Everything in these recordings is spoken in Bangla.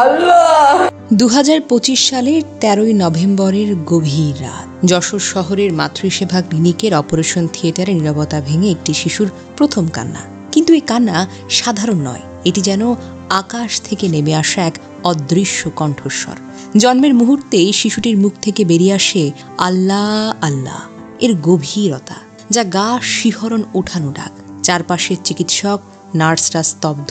আল্লাহ। দু হাজার পঁচিশ সালের তেরোই নভেম্বরের গভীর রাত, যশোর শহরের মাতৃসেবা ক্লিনিকের অপারেশন থিয়েটারে নীরবতা ভেঙে একটি শিশুর প্রথম কান্না। কিন্তু এই কান্না সাধারণ নয়, এটি যেন আকাশ থেকে নেমে আসা এক অদৃশ্য কণ্ঠস্বর। জন্মের মুহূর্তেই শিশুটির মুখ থেকে বেরিয়ে আসে আল্লাহ আল্লাহ, এর গভীরতা, যা গা শিহরণ ওঠানো ডাক। চারপাশের চিকিৎসক, নার্সরা স্তব্ধ,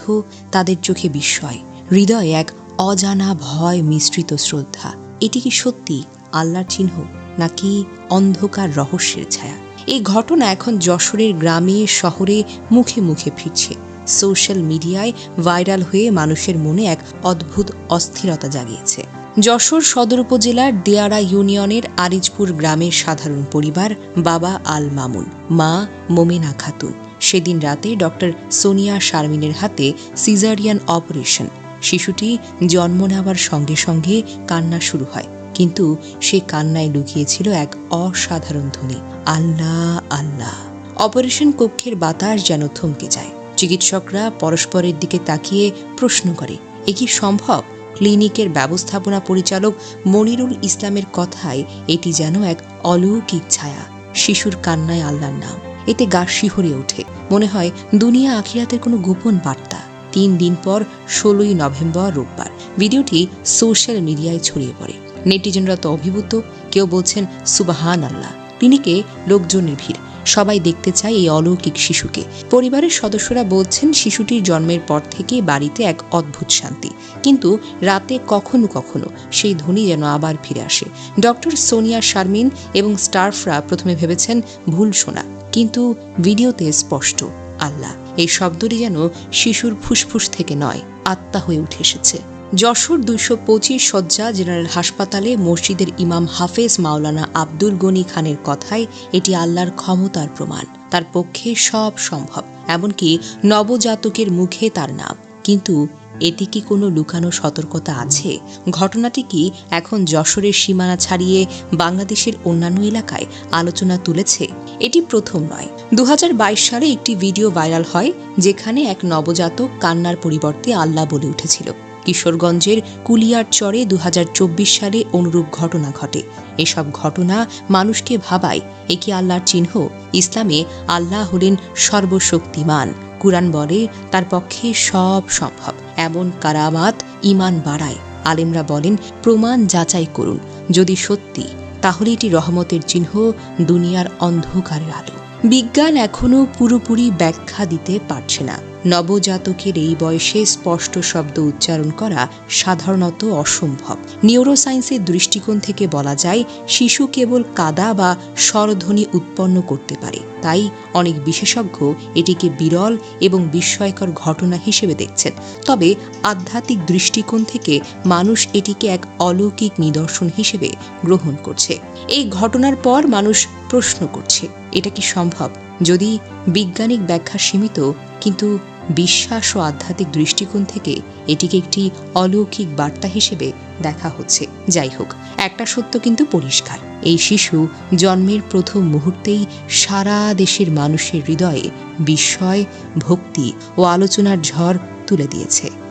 তাদের চোখে বিস্ময়, হৃদয়ে এক অজানা ভয় মিশ্রিত শ্রদ্ধা। এটি কি সত্যি আল্লাহর চিহ্ন, নাকি অন্ধকার রহস্যের ছায়া? এই ঘটনা এখন যশোরের গ্রামে, শহরে মুখে মুখে ফিরছে। সোশ্যাল মিডিয়ায় ভাইরাল হয়ে মানুষের মনে এক অদ্ভুত অস্থিরতা জাগিয়েছে। যশোর সদর উপজেলার দেয়ারা ইউনিয়নের আরিজপুর গ্রামের সাধারণ পরিবার বাবা আল মামুন, মা মোমেনা খাতুন। সেদিন রাতে ডক্টর সোনিয়া শারমিনের হাতে সিজারিয়ান অপারেশন শিশুটি জন্ম নেওয়ার সঙ্গে সঙ্গে কান্না শুরু হয়। কিন্তু সে কান্নায় লুকিয়েছিল এক অসাধারণ ধ্বনি। আল্লাহ আল্লাহ। অপারেশন কক্ষের বাতাস যেন থমকে যায়। চিকিৎসকরা পরস্পরের দিকে তাকিয়ে প্রশ্ন করে, এ কি সম্ভব? ক্লিনিকের ব্যবস্থাপনা পরিচালক মনিরুল ইসলামের কথায় এটি যেন এক অলৌকিক ছায়া। শিশুর কান্নায় আল্লাহর নাম। এতে গা শিহরে ওঠে। মনে হয় দুনিয়া আখিরাতের কোনো গোপন বার্তা। তিন দিন পর ষোলোই নভেম্বর রোববার। ভিডিওটি সোশ্যাল মিডিয়ায় ছড়িয়ে পড়ে। নেটিজনরা তো অভিভূত, কেউ বলছেন সুবাহান আল্লাহ ক্লিনিকে লোকজনের ভিড় সবাই দেখতে চায় এই অলৌকিক শিশুকে। পরিবারের সদস্যরা বলছেন, শিশুটির জন্মের পর থেকে বাড়িতে এক অদ্ভুত শান্তি। কিন্তু রাতে কখনো কখনো সেই ধ্বনি যেন আবার ফিরে আসে। ডক্টর সোনিয়া শারমিন এবং স্টাফরা প্রথমে ভেবেছেন, ভুল শোনা। কিন্তু ভিডিওতে স্পষ্ট। আল্লাহ। এই শব্দটি যেন শিশুর ফুসফুস থেকে নয়, আত্মা হয়ে উঠে এসেছে। যশোর দুইশো পঁচিশ শয্যা জেনারেল হাসপাতালে মসজিদের ইমাম হাফেজ মাওলানা আব্দুল গনি খানের কথায় এটি আল্লাহর ক্ষমতার প্রমাণ। তার পক্ষে সব সম্ভব, এমনকি নবজাতকের মুখে তার নাম। কিন্তু এতে কি কোনো লুকানো সতর্কতা আছে? ঘটনাটি কি এখন যশোরের সীমানা ছাড়িয়ে বাংলাদেশের অন্যান্য এলাকায় আলোচনা তুলেছে? এটি প্রথম নয়। দু সালে একটি ভিডিও ভাইরাল হয়, যেখানে এক নবজাতক কান্নার পরিবর্তে আল্লাহ বলে উঠেছিল। কিশোরগঞ্জের কুলিয়ার চরে দু হাজার চব্বিশ সালে অনুরূপ ঘটনা ঘটে। এসব ঘটনা মানুষকে ভাবায় এ কি আল্লাহর চিহ্ন। ইসলামে আল্লাহ হলেন সর্বশক্তিমান। কুরআন বলে তার পক্ষে সব সম্ভব। এমন কারামাত ইমান বাড়ায়। আলেমরা বলেন, প্রমাণ যাচাই করুন। যদি সত্যি, তাহলে এটি রহমতের চিহ্ন, দুনিয়ার অন্ধকারের আলো। বিজ্ঞান এখনও পুরোপুরি ব্যাখ্যা দিতে পারছে না। নবজাতকের এই বয়সে স্পষ্ট শব্দ উচ্চারণ করা সাধারণত অসম্ভব। নিউরোসায়েন্সের দৃষ্টিকোণ থেকে বলা যায়, শিশু কেবল কাদা বা স্বরধ্বনি উৎপন্ন করতে পারে। তাই অনেক বিশেষজ্ঞ এটিকে বিরল এবং বিস্ময়কর ঘটনা হিসেবে দেখছেন। তবে আধ্যাত্মিক দৃষ্টিকোণ থেকে মানুষ এটিকে এক অলৌকিক নিদর্শন হিসেবে গ্রহণ করছে। এই ঘটনার পর মানুষ প্রশ্ন করছে এটা কি সম্ভব? যদি বৈজ্ঞানিক ব্যাখ্যা সীমিত, কিন্তু বিশ্বাস ও আধ্যাত্মিক দৃষ্টিকোণ থেকে এটিকে একটি অলৌকিক বার্তা হিসেবে দেখা হচ্ছে। যাই হোক, একটা সত্য কিন্তু পরিষ্কার। এই শিশু জন্মের প্রথম মুহূর্তেই সারা দেশের মানুষের হৃদয়ে বিস্ময়, ভক্তি ও আলোচনার ঝড় তুলে দিয়েছে।